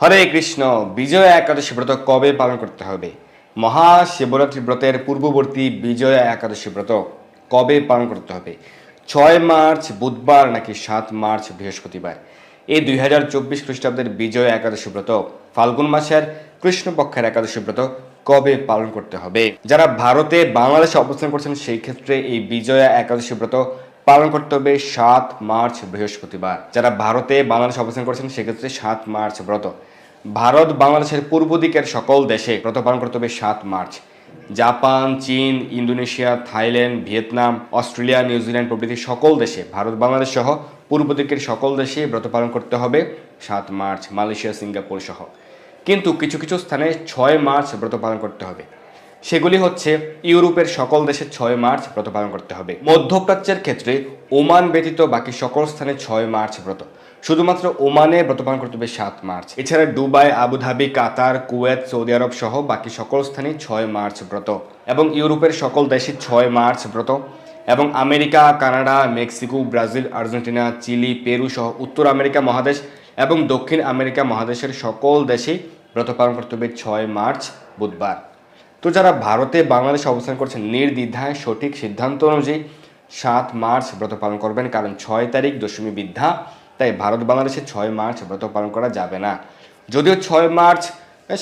হরে কৃষ্ণ, বিজয়া একাদশী ব্রত কবে পালন করতে হবে? মহাশিবরাত্রি ব্রতের পূর্ববর্তী বিজয়া একাদশী ব্রত কবে পালন করতে হবে? ছয় মার্চ, বুধবার নাকি সাত মার্চ, বৃহস্পতিবার? এই দুই হাজার চব্বিশ খ্রিস্টাব্দের বিজয়া একাদশী ব্রত ফাল্গুন মাসের কৃষ্ণপক্ষের একাদশী ব্রত কবে পালন করতে হবে? যারা ভারতে বাংলাদেশে অবস্থান করছেন, সেই ক্ষেত্রে এই বিজয়া একাদশী ব্রত পালন করতে হবে সাত মার্চ বৃহস্পতিবার। যারা ভারতে বাংলাদেশে অবস্থান করছেন, সেক্ষেত্রে সাত মার্চ ব্রত। ভারত বাংলাদেশের পূর্ব দিকের সকল দেশে ব্রত পালন করতে হবে সাত মার্চ। জাপান, চীন, Indonesia, Thailand, Vietnam, Australia, New Zealand প্রভৃতি সকল দেশে, ভারত, বাংলাদেশ সহ পূর্ব দিকের সকল দেশে ব্রত পালন করতে হবে সাত মার্চ। মালয়েশিয়া, সিঙ্গাপুর সহ। কিন্তু কিছু কিছু স্থানে ছয় মার্চ ব্রত পালন করতে হবে। সেগুলি হচ্ছে ইউরোপের সকল দেশে ছয় মার্চ ব্রত পালন করতে হবে। মধ্যপ্রাচ্যের ক্ষেত্রে ওমান ব্যতীত বাকি সকল স্থানে ছয় মার্চ ব্রত। শুধুমাত্র ওমানে ব্রত পালন করতে হবে সাত মার্চ। এছাড়া Dubai, Abu Dhabi, Qatar, Kuwait, Saudi Arab সহ বাকি সকল স্থানে ছয় মার্চ ব্রত এবং ইউরোপের সকল দেশে ছয় মার্চ ব্রত এবং America, Canada, Mexico, Brazil, Argentina, Chile, Peru সহ উত্তর আমেরিকা মহাদেশ এবং দক্ষিণ আমেরিকা মহাদেশের সকল দেশেই ব্রত পালন করতে হবে ছয় মার্চ বুধবার। তো যারা ভারতে বাংলাদেশে অবস্থান করছেন, নির্দ্বিধায় সঠিক সিদ্ধান্ত অনুযায়ী সাত মার্চ ব্রত পালন করবেন, কারণ ছয় তারিখ দশমী বিদ্যা তাই ভারত বাংলাদেশে ছয় মার্চ ব্রত পালন করা যাবে না। যদিও ছয় মার্চ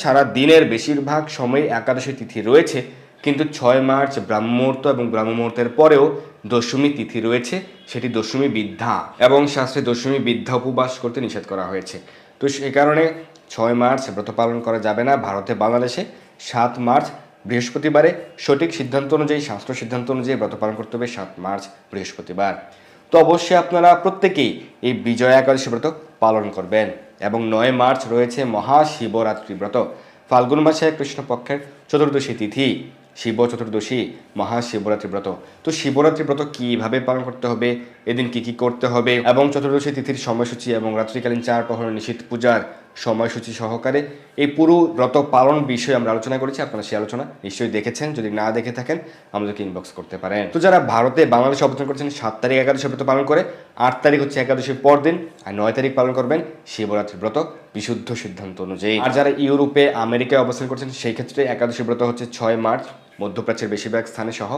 সারা দিনের বেশিরভাগ সময় একাদশী তিথি রয়েছে, কিন্তু ছয় মার্চ ব্রাহ্মমুহূর্ত এবং ব্রাহ্মমুহূর্তের পরেও দশমী তিথি রয়েছে, সেটি দশমী বিদ্যা এবং শাস্ত্রে দশমী বিদ্যা উপবাস করতে নিষেধ করা হয়েছে। তো সে কারণে ছয় মার্চ ব্রত পালন করা যাবে না ভারতে, বাংলাদেশে। সাত মার্চ বৃহস্পতিবারে সঠিক সিদ্ধান্ত অনুযায়ী শাস্ত্র সিদ্ধান্ত অনুযায়ী ব্রত পালন করতে হবে সাত মার্চ বৃহস্পতিবার। তো অবশ্যই আপনারা প্রত্যেকেই এই বিজয়া একাদশী ব্রত পালন করবেন এবং নয় মার্চ রয়েছে মহাশিবরাত্রি ব্রত। ফাল্গুন মাসে কৃষ্ণপক্ষের চতুর্দশী তিথি, শিব চতুর্দশী, মহাশিবরাত্রি ব্রত। তো শিবরাত্রি ব্রত কীভাবে পালন করতে হবে, এদিন কি কি করতে হবে এবং চতুর্দশী তিথির সময়সূচি এবং রাত্রিকালীন চার প্রহর নিশীত পূজার সময়সূচি সহকারে এই পুরো ব্রত পালন বিষয়ে আমরা আলোচনা করেছি। আপনারা সেই আলোচনা নিশ্চয়ই দেখেছেন। যদি না দেখে থাকেন, আমাদেরকে ইনবক্স করতে পারেন। তো যারা ভারতে বাংলাদেশে অবস্থান করছেন, সাত তারিখ একাদশী ব্রত পালন করে, আট তারিখ হচ্ছে একাদশীর পর দিন, আর নয় তারিখ পালন করবেন শিবরাত্রি ব্রত বিশুদ্ধ সিদ্ধান্ত অনুযায়ী। আর যারা ইউরোপে, আমেরিকায় অবস্থান করছেন, সেই ক্ষেত্রে একাদশী ব্রত হচ্ছে ছয় মার্চ, মধ্যপ্রাচ্যের বেশিরভাগ স্থানে সহ,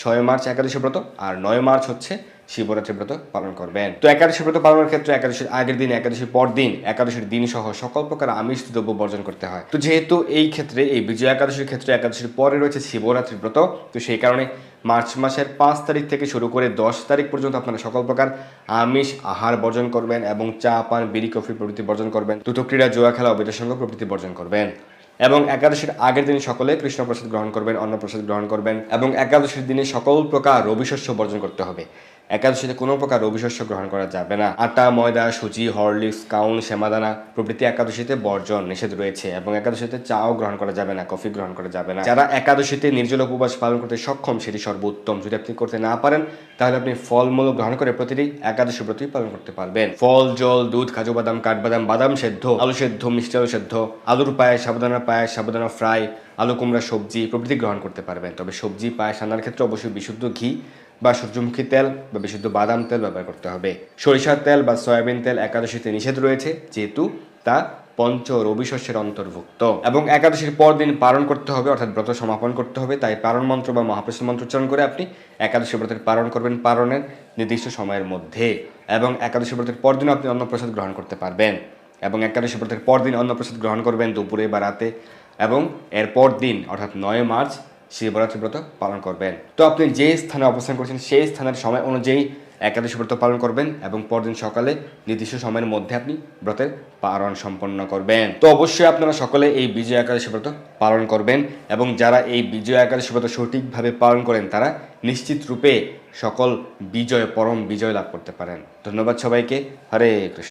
ছয় মার্চ একাদশী ব্রত, আর নয় মার্চ হচ্ছে শিবরাত্রি ব্রত পালন করবেন। তো একাদশী ব্রত পালনের ক্ষেত্রে একাদশীর আগের দিন, একাদশীর পর দিন, একাদশীর দিন সহ সকল প্রকার আমিষ দ্রব্য বর্জন করতে হয়। তো যেহেতু এই ক্ষেত্রে, এই বিজয় একাদশীর ক্ষেত্রে একাদশীর পরে রয়েছে শিবরাত্রি ব্রত, তো সেই কারণে মার্চ মাসের পাঁচ তারিখ থেকে শুরু করে দশ তারিখ পর্যন্ত আপনারা সকল প্রকার আমিষ, আহার বর্জন করবেন এবং চা, পান, বিড়ি, কফি প্রভৃতি বর্জন করবেন দ্রুত ক্রীড়া জোয়া খেলা অবিদের সঙ্গে প্রভৃতি বর্জন করবেন। এবং একাদশীর আগের দিন সকলে কৃষ্ণপ্রসাদ গ্রহণ করবেন, অন্নপ্রসাদ গ্রহণ করবেন এবং একাদশীর দিনে সকল প্রকার রবিশস্য বর্জন করতে হবে। একাদশীতে কোনো প্রকার রবিশস্য গ্রহণ করা যাবে না। আটা, ময়দা, সুজি, হরলিক্স, কাউন শ্যামাদানা প্রভৃতি একাদশীতে বর্জন নিষেধ রয়েছে এবং একাদশীতে চাও গ্রহণ করা যাবে না, কফি গ্রহণ করা যাবে না। যারা একাদশীতে নির্জল উপবাস পালন করতে সক্ষম, সেটি সর্বোত্তম। যদি আপনি করতে না পারেন, তাহলে আপনি ফলমূল গ্রহণ করে প্রতিটি একাদশী ব্রতই পালন করতে পারবেন। ফল, জল, দুধ, কাজু, বাদাম, কাঠবাদাম, বাদাম সেদ্ধ, আলু সেদ্ধ, মিষ্টি আলু সেদ্ধ, আলুর পায়েস সাবুদানা পায়েস সাবুদানা ফ্রাই, আলু, কুমড়া, সবজি প্রভৃতি গ্রহণ করতে পারবেন। তবে সবজি, পায়েস, রান্নার ক্ষেত্রে অবশ্যই বিশুদ্ধ ঘি বা সূর্যমুখী তেল বা বিশুদ্ধ বাদাম তেল ব্যবহার করতে হবে। সরিষার তেল বা সয়াবিন তেল একাদশীতে নিষেধ রয়েছে, যেহেতু তা পঞ্চ রবি শস্যের অন্তর্ভুক্ত। এবং একাদশীর পর দিন পালন করতে হবে, অর্থাৎ ব্রত সমাপন করতে হবে, তাই পারণ মন্ত্র বা মহাপ্রসাদ মন্ত্র উচ্চারণ করে আপনি একাদশী ব্রতের পালন করবেন পালনের নির্দিষ্ট সময়ের মধ্যে। এবং একাদশী ব্রতের পর দিনও আপনি অন্নপ্রসাদ গ্রহণ করতে পারবেন। এবং একাদশী ব্রতের পর দিন অন্নপ্রসাদ গ্রহণ করবেন দুপুরে বা রাতে। এবং এর পর দিন অর্থাৎ নয় মার্চ শিবরাত্রি ব্রত পালন করবেন। তো আপনি যে স্থানে অবস্থান করছেন, সেই স্থানের সময় অনুযায়ী একাদশী ব্রত পালন করবেন এবং পরদিন সকালে নির্দিষ্ট সময়ের মধ্যে আপনি ব্রতের পালন সম্পন্ন করবেন। তো অবশ্যই আপনারা সকলে এই বিজয় একাদশী ব্রত পালন করবেন এবং যারা এই বিজয় একাদশী ব্রত সঠিকভাবে পালন করেন, তারা নিশ্চিত রূপে সকল বিজয়, পরম বিজয় লাভ করতে পারেন। ধন্যবাদ সবাইকে। হরে কৃষ্ণ।